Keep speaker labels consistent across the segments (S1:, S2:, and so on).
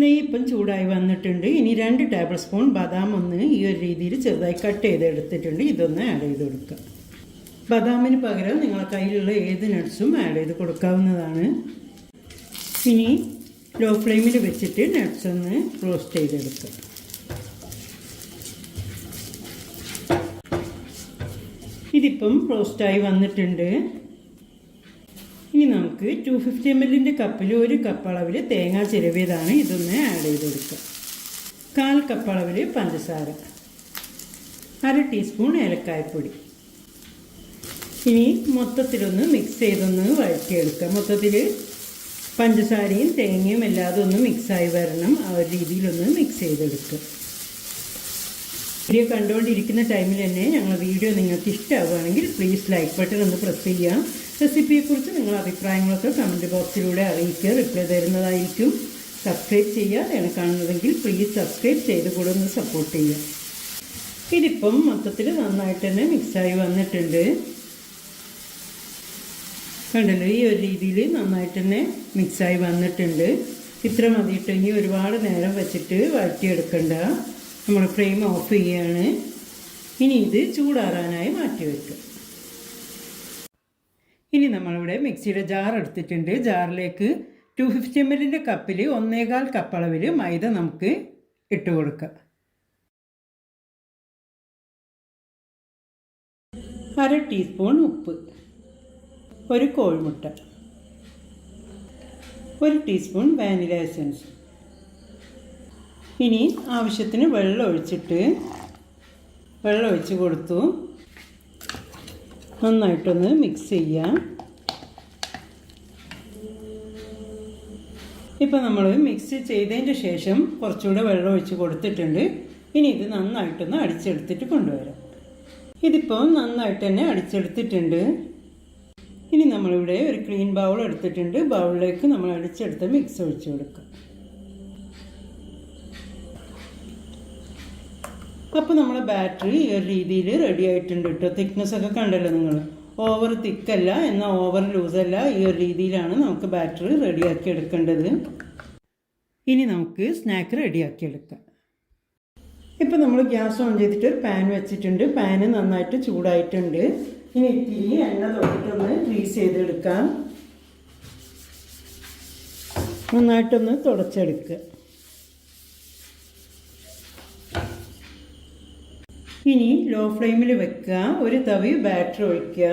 S1: നെയ്യ് ഇപ്പം ചൂടായി വന്നിട്ടുണ്ട്. ഇനി രണ്ട് ടേബിൾ സ്പൂൺ ബദാം ഒന്ന് ഈ ഒരു രീതിയിൽ ചെറുതായി കട്ട് ചെയ്ത് എടുത്തിട്ടുണ്ട്. ഇതൊന്ന് ആഡ് ചെയ്ത് കൊടുക്കുക ബദാമിന് പകരം നിങ്ങളെ കയ്യിലുള്ള ഏത് നട്ട്സും ആഡ് ചെയ്ത് കൊടുക്കാവുന്നതാണ്. ഇനി ലോ ഫ്ലെയിമിൽ വെച്ചിട്ട് നട്ട്സ് ഒന്ന് റോസ്റ്റ് ചെയ്തെടുക്കുക ഇതിപ്പം റോസ്റ്റായി വന്നിട്ടുണ്ട്. നമുക്ക് ടു ഫിഫ്റ്റി എം എല്ലിന്റെ കപ്പിൽ ഒരു കപ്പ് അളവിൽ തേങ്ങ ചിരവിയതാണ് ഇതൊന്ന് ആഡ് ചെയ്ത് കൊടുക്കുക കാൽ കപ്പ് അളവിൽ പഞ്ചസാര. അര ടീസ്പൂൺ ഏലക്കായപ്പൊടി. ഇനി മൊത്തത്തിലൊന്ന് മിക്സ് ചെയ്തൊന്ന് വഴറ്റിയെടുക്കുക. മൊത്തത്തിൽ പഞ്ചസാരയും തേങ്ങയും എല്ലാതും ഒന്ന് മിക്സായി വരണം. ആ ഒരു രീതിയിലൊന്ന് മിക്സ് ചെയ്തെടുക്കുക. വീഡിയോ കണ്ടുകൊണ്ടിരിക്കുന്ന ടൈമിൽ തന്നെ ഞങ്ങളുടെ വീഡിയോ നിങ്ങൾക്ക് ഇഷ്ടമാവുകയാണെങ്കിൽ പ്ലീസ് ലൈക്ക് ബട്ടൺ ഒന്ന് പ്രസ് ചെയ്യുക. റെസിപ്പിയെക്കുറിച്ച് നിങ്ങളുടെ അഭിപ്രായങ്ങളൊക്കെ കമന്റ് ബോക്സിലൂടെ അറിയിക്കുക. റിപ്ലൈ തരുന്നതായിരിക്കും. സബ്സ്ക്രൈബ് ചെയ്യാതെയാണ് കാണുന്നതെങ്കിൽ പ്ലീസ് സബ്സ്ക്രൈബ് ചെയ്ത് കൂടെ ഒന്ന് സപ്പോർട്ട് ചെയ്യുക. ഇതിപ്പം മൊത്തത്തിൽ നന്നായിട്ട് തന്നെ മിക്സായി വന്നിട്ടുണ്ട്. കണ്ടല്ലോ ഈ ഒരു രീതിയിൽ നന്നായിട്ട് തന്നെ മിക്സായി വന്നിട്ടുണ്ട്. ഇത്ര മതിയിട്ട് ഇനി ഒരുപാട് നേരം വെച്ചിട്ട് വഴറ്റിയെടുക്കണ്ട. നമ്മൾ ഫ്ലെയിം ഓഫ് ചെയ്യുകയാണ് ഇനി ഇത് ചൂടാറാനായി മാറ്റി വയ്ക്കുക ഇനി നമ്മളിവിടെ മിക്സിയുടെ ജാർ എടുത്തിട്ടുണ്ട്. ജാറിലേക്ക് ടു ഫിഫ്റ്റി എം എല്ലിന്റെ കപ്പിൽ ഒന്നേകാൽ കപ്പ് അളവിൽ മൈദ നമുക്ക് ഇട്ട് കൊടുക്കാം. അര ടീസ്പൂൺ ഉപ്പ്. ഒരു കോഴിമുട്ട. ഒരു ടീസ്പൂൺ വാനില എസൻസ്. ഇനി ആവശ്യത്തിന് വെള്ളം ഒഴിച്ചിട്ട് വെള്ളം ഒഴിച്ച് കൊടുത്തു. നന്നായിട്ടൊന്ന് മിക്സ് ചെയ്യാം. ഇപ്പം നമ്മൾ മിക്സ് ചെയ്തതിന്റെ ശേഷം കുറച്ചുകൂടെ വെള്ളം ഒഴിച്ച് കൊടുത്തിട്ടുണ്ട്. ഇനി ഇത് നന്നായിട്ടൊന്ന് അടിച്ചെടുത്തിട്ട് കൊണ്ടുവരാം. ഇതിപ്പോൾ നന്നായിട്ട് തന്നെ അടിച്ചെടുത്തിട്ടുണ്ട്. ഇനി നമ്മളിവിടെ ഒരു ക്ലീൻ ബൗൾ എടുത്തിട്ടുണ്ട്. ബൗളിലേക്ക് നമ്മൾ അടിച്ചെടുത്ത് മിക്സ് ഒഴിച്ച് കൊടുക്കുക അപ്പോൾ നമ്മളെ ബാറ്ററി ഈ ഒരു രീതിയിൽ റെഡി ആയിട്ടുണ്ട് കേട്ടോ തിക്നെസ് ഒക്കെ കണ്ടല്ലോ നിങ്ങൾ ഓവർ തിക്കല്ല എന്നാൽ ഓവർ ലൂസല്ല ഈ ഒരു രീതിയിലാണ് നമുക്ക് ബാറ്ററി റെഡിയാക്കി എടുക്കേണ്ടത്. ഇനി നമുക്ക് സ്നാക്ക് റെഡിയാക്കി എടുക്കാം. ഇപ്പം നമ്മൾ ഗ്യാസ് ഓൺ ചെയ്തിട്ട് ഒരു പാൻ വെച്ചിട്ടുണ്ട്. പാന് നന്നായിട്ട് ചൂടായിട്ടുണ്ട്. ഇനി ഇത്തിരി എണ്ണ തൊട്ടിട്ടൊന്ന് ഗ്രീസ് ചെയ്തെടുക്കാം. നന്നായിട്ടൊന്ന് തുടച്ചെടുക്കുക ഇനി ലോ ഫ്ലെയിമിൽ വെക്കുക ഒരു തവി ബാറ്റർ ഒഴിക്കുക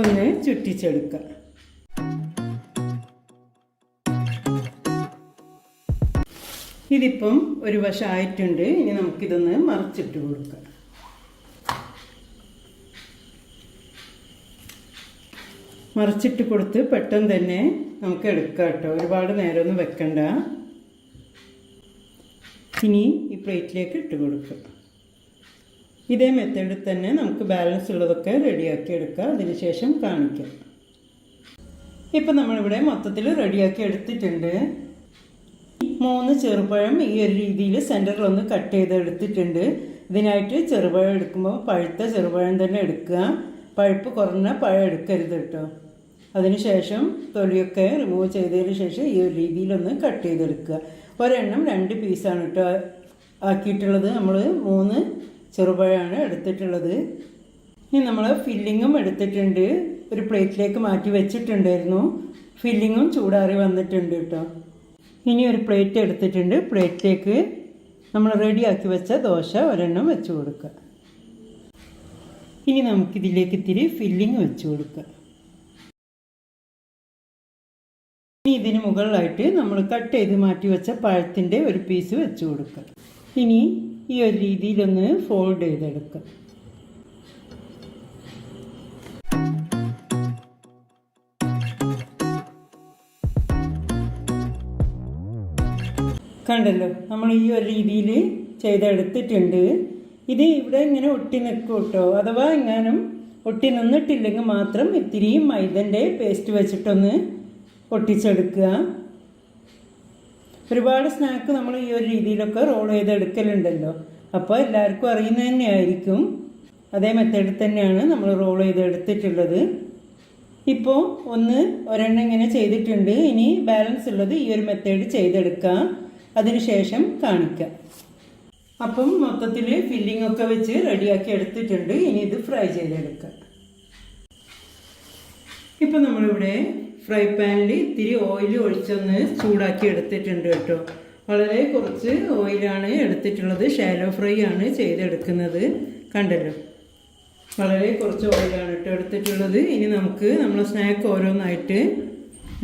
S1: ഒന്ന് ചുറ്റിച്ചെടുക്കുക ഇതിപ്പം ഒരു വശമായിട്ടുണ്ട് ഇനി നമുക്കിതൊന്ന് മറിച്ചിട്ട് കൊടുക്കാം. മറിച്ചിട്ട് കൊടുത്ത് പെട്ടെന്ന് തന്നെ നമുക്ക് എടുക്കാം കേട്ടോ. ഒരുപാട് നേരമൊന്നും വെക്കണ്ട. ഇനി ഈ പ്ലേറ്റിലേക്ക് ഇട്ട് കൊടുക്കുക ഇതേ മെത്തേഡിൽ തന്നെ നമുക്ക് ബാലൻസ് ഉള്ളതൊക്കെ റെഡിയാക്കി എടുക്കുക അതിനുശേഷം കാണിക്കാം. ഇപ്പം നമ്മളിവിടെ മൊത്തത്തിൽ റെഡിയാക്കി എടുത്തിട്ടുണ്ട്. മൂന്ന് ചെറുപഴം ഈ ഒരു രീതിയിൽ സെന്ററിലൊന്ന് കട്ട് ചെയ്ത് എടുത്തിട്ടുണ്ട്. ഇതിനായിട്ട് ചെറുപഴം എടുക്കുമ്പോൾ പഴുത്ത ചെറുപഴം തന്നെ എടുക്കുക. പഴുപ്പ് കുറഞ്ഞ പഴം എടുക്കരുത് കേട്ടോ. അതിനുശേഷം തൊലിയൊക്കെ റിമൂവ് ചെയ്തതിന് ശേഷം ഈ ഒരു രീതിയിലൊന്ന് കട്ട് ചെയ്തെടുക്കുക. ഒരെണ്ണം രണ്ട് പീസാണ് കേട്ടോ ആക്കിയിട്ടുള്ളത്. നമ്മൾ മൂന്ന് ചെറുപഴമാണ് എടുത്തിട്ടുള്ളത്. ഇനി നമ്മൾ ഫില്ലിങ്ങും എടുത്തിട്ടുണ്ട്. ഒരു പ്ലേറ്റിലേക്ക് മാറ്റി വെച്ചിട്ടുണ്ടായിരുന്നു. ഫില്ലിങ്ങും ചൂടാറി വന്നിട്ടുണ്ട് കേട്ടോ. ഇനി ഒരു പ്ലേറ്റ് എടുത്തിട്ടുണ്ട്. പ്ലേറ്റിലേക്ക് നമ്മൾ റെഡിയാക്കി വെച്ച ദോശ ഒരെണ്ണം വെച്ച് കൊടുക്കുക. ഇനി നമുക്കിതിലേക്ക് ഇത്തിരി ഫില്ലിങ് വെച്ച് കൊടുക്കുക. ഇനി ഇതിന് മുകളിലായിട്ട് നമ്മൾ കട്ട് ചെയ്ത് മാറ്റി വെച്ച പഴത്തിന്റെ ഒരു പീസ് വെച്ച് കൊടുക്കുക. ഇനി ഈ ഒരു രീതിയിലൊന്ന് ഫോൾഡ് ചെയ്തെടുക്കുക. കണ്ടല്ലോ നമ്മൾ ഈ ഒരു രീതിയിൽ ചെയ്തെടുത്തിട്ടുണ്ട്. ഇത് ഇവിടെ ഇങ്ങനെ ഒട്ടി നിൽക്കും കേട്ടോ. അഥവാ എങ്ങാനും ഒട്ടി നിന്നിട്ടില്ലെങ്കിൽ മാത്രം ഇത്തിരി മൈദന്റെ പേസ്റ്റ് വെച്ചിട്ടൊന്ന് ഒട്ടിച്ചെടുക്കുക. ഒരുപാട് സ്നാക്ക് നമ്മൾ ഈ ഒരു രീതിയിലൊക്കെ റോൾ ചെയ്തെടുക്കലുണ്ടല്ലോ. അപ്പോൾ എല്ലാവർക്കും അറിയുന്നത് തന്നെയായിരിക്കും. അതേ മെത്തേഡിൽ തന്നെയാണ് നമ്മൾ റോൾ ചെയ്തെടുത്തിട്ടുള്ളത്. ഇപ്പോൾ ഒന്ന് ഒരെണ്ണം ഇങ്ങനെ ചെയ്തിട്ടുണ്ട്. ഇനി ബാലൻസ് ഉള്ളത് ഈ ഒരു മെത്തേഡ് ചെയ്തെടുക്കാം. അതിനുശേഷം കാണിക്കാം. അപ്പം മൊത്തത്തിൽ ഫില്ലിംഗ് ഒക്കെ വെച്ച് റെഡിയാക്കി എടുത്തിട്ടുണ്ട്. ഇനി ഇത് ഫ്രൈ ചെയ്തെടുക്കാം. ഇപ്പം നമ്മളിവിടെ ഫ്രൈ പാനിൽ ഇത്തിരി ഓയിൽ ഒഴിച്ചൊന്ന് ചൂടാക്കി എടുത്തിട്ടുണ്ട് കേട്ടോ. വളരെ കുറച്ച് ഓയിലാണ് എടുത്തിട്ടുള്ളത്. ഷാലോ ഫ്രൈ ആണ് ചെയ്തെടുക്കുന്നത്. കണ്ടല്ലോ? വളരെ കുറച്ച് ഓയിലാണ് കേട്ടോ എടുത്തിട്ടുള്ളത്. ഇനി നമുക്ക് നമ്മളെ സ്നാക്ക് ഓരോന്നായിട്ട്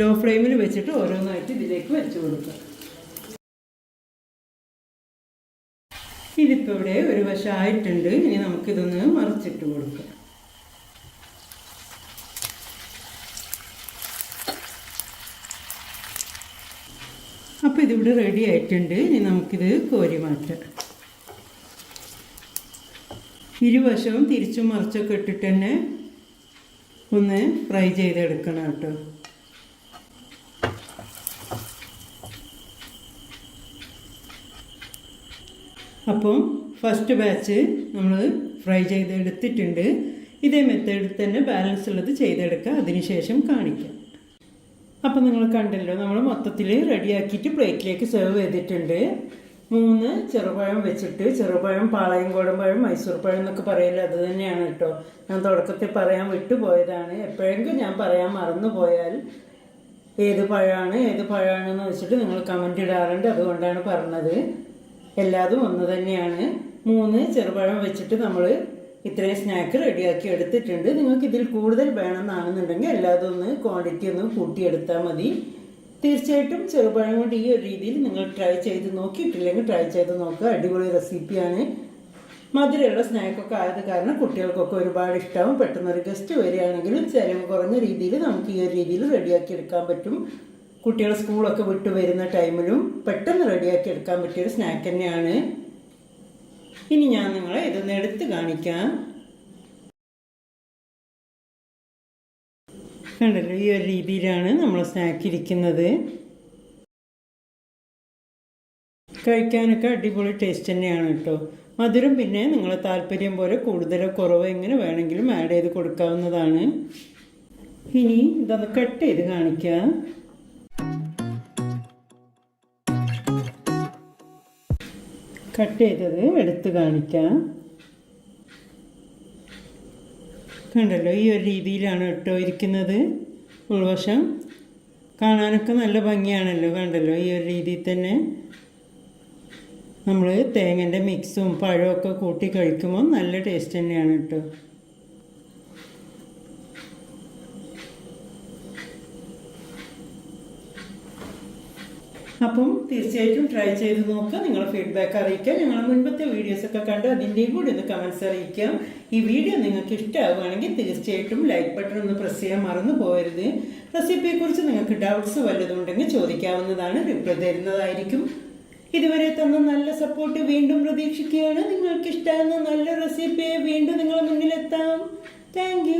S1: ലോ ഫ്ലെയിമിൽ വെച്ചിട്ട് ഓരോന്നായിട്ട് ഇതിലേക്ക് വെച്ച് കൊടുക്കാം. ഇതിപ്പോൾ ഇവിടെ ഒരു വശം ആയിട്ടുണ്ട് ഇനി നമുക്കിതൊന്ന് മറിച്ചിട്ട് കൊടുക്കാം അപ്പോൾ ഇതിവിടെ റെഡി ആയിട്ടുണ്ട്. ഇനി നമുക്കിത് കോരി മാറ്റാം. ഇരുവശവും തിരിച്ചും മറിച്ചൊക്കെ ഇട്ടിട്ട് തന്നെ ഒന്ന് ഫ്രൈ ചെയ്തെടുക്കണം കേട്ടോ. അപ്പം ഫസ്റ്റ് ബാച്ച് നമ്മൾ ഫ്രൈ ചെയ്തെടുത്തിട്ടുണ്ട്. ഇതേ മെത്തേഡിൽ തന്നെ ബാലൻസ് ഉള്ളത് ചെയ്തെടുക്കുക. അതിനുശേഷം കാണിക്കാം. അപ്പം നിങ്ങൾ കണ്ടല്ലോ നമ്മൾ മൊത്തത്തിൽ റെഡിയാക്കിയിട്ട് പ്ലേറ്റിലേക്ക് സെർവ് ചെയ്തിട്ടുണ്ട്. മൂന്ന് ചെറുപഴം വെച്ചിട്ട് ചെറുപഴം പാളയം കോടമ്പഴം മൈസൂർ പഴം എന്നൊക്കെ പറയില്ല അത് തന്നെയാണ് കേട്ടോ. ഞാൻ തുടക്കത്തിൽ പറയാൻ വിട്ടുപോയതാണ്. എപ്പോഴെങ്കിലും ഞാൻ പറയാൻ മറന്നു പോയാൽ ഏത് പഴമാണ് ഏത് പഴമാണെന്ന് വെച്ചിട്ട് നിങ്ങൾ കമന്റ് ഇടാറുണ്ട്. അതുകൊണ്ടാണ് പറഞ്ഞത്. എല്ലാതും ഒന്ന് തന്നെയാണ്. മൂന്ന് ചെറുപഴം വെച്ചിട്ട് നമ്മൾ ഇത്രയും സ്നാക്ക് റെഡിയാക്കി എടുത്തിട്ടുണ്ട്. നിങ്ങൾക്ക് ഇതിൽ കൂടുതൽ വേണമെന്നാണെന്നുണ്ടെങ്കിൽ അല്ലാതെ ഒന്ന് ക്വാണ്ടിറ്റി ഒന്ന് കൂട്ടിയെടുത്താൽ മതി. തീർച്ചയായിട്ടും ചെറുപഴം കൊണ്ട് ഈ ഒരു രീതിയിൽ നിങ്ങൾ ട്രൈ ചെയ്ത് നോക്കിയിട്ടില്ലെങ്കിൽ ട്രൈ ചെയ്ത് നോക്കുക. അടിപൊളി റെസിപ്പിയാണ് മധുരമുള്ള സ്നാക്കൊക്കെ ആയത് കാരണം കുട്ടികൾക്കൊക്കെ ഒരുപാട് ഇഷ്ടമാവും പെട്ടെന്നൊരു ഗസ്റ്റ് വരികയാണെങ്കിലും ചിലവ് കുറഞ്ഞ രീതിയിൽ നമുക്ക് ഈ ഒരു രീതിയിൽ റെഡിയാക്കി എടുക്കാൻ പറ്റും. കുട്ടികൾ സ്കൂളൊക്കെ വിട്ടു വരുന്ന ടൈമിലും പെട്ടെന്ന് റെഡിയാക്കി എടുക്കാൻ പറ്റിയൊരു സ്നാക്ക് തന്നെയാണ്. ഇനി ഞാൻ നിങ്ങളെ ഇതൊന്ന് കാണിക്കാം. കണ്ടല്ലോ ഈ ഒരു രീതിയിലാണ് നമ്മൾ സ്നാക്ക് ഇരിക്കുന്നത്. കഴിക്കാനൊക്കെ അടിപൊളി ടേസ്റ്റ് തന്നെയാണ് കേട്ടോ. മധുരം പിന്നെ നിങ്ങളെ താല്പര്യം പോലെ കൂടുതലോ കുറവോ എങ്ങനെ വേണമെങ്കിലും ആഡ് ചെയ്ത് കൊടുക്കാവുന്നതാണ്. ഇനി ഇതൊന്ന് കട്ട് ചെയ്ത് കാണിക്കാം. കട്ട് ചെയ്തത് എടുത്ത് കാണിക്കാം. കണ്ടല്ലോ ഈ ഒരു രീതിയിലാണ് കേട്ടോ ഇരിക്കുന്നത്. ഉൾവശം. കാണാനൊക്കെ നല്ല ഭംഗിയാണല്ലോ കണ്ടല്ലോ ഈ ഒരു രീതിയിൽ തന്നെ. നമ്മൾ തേങ്ങന്റെ മിക്സും പഴമൊക്കെ കൂട്ടി കഴിക്കുമ്പോൾ നല്ല ടേസ്റ്റ് തന്നെയാണ് കേട്ടോ. അപ്പം തീർച്ചയായിട്ടും ട്രൈ ചെയ്ത് നോക്കുക. നിങ്ങളുടെ ഫീഡ്ബാക്ക് അറിയിക്കുക. ഞങ്ങൾ മുൻപത്തെ വീഡിയോസൊക്കെ കണ്ട് അതിന്റെയും കൂടി ഒന്ന് കമൻസ് അറിയിക്കാം ഈ വീഡിയോ നിങ്ങൾക്ക് ഇഷ്ടമാവുകയാണെങ്കിൽ തീർച്ചയായിട്ടും ലൈക്ക് ബട്ടൺ ഒന്ന് പ്രസ് ചെയ്യാൻ മറന്നു പോകരുത്. റെസിപ്പിയെക്കുറിച്ച് നിങ്ങൾക്ക് ഡൗട്ട്സ് വല്ലതുണ്ടെങ്കിൽ ചോദിക്കാവുന്നതാണ്. റിപ്ലൈ തരുന്നതായിരിക്കും. ഇതുവരെ തന്ന നല്ല സപ്പോർട്ട് വീണ്ടും പ്രതീക്ഷിക്കുകയാണ്. നിങ്ങൾക്ക് ഇഷ്ടമാകുന്ന നല്ല റെസിപ്പിയെ വീണ്ടും നിങ്ങളുടെ മുന്നിലെത്താം. താങ്ക്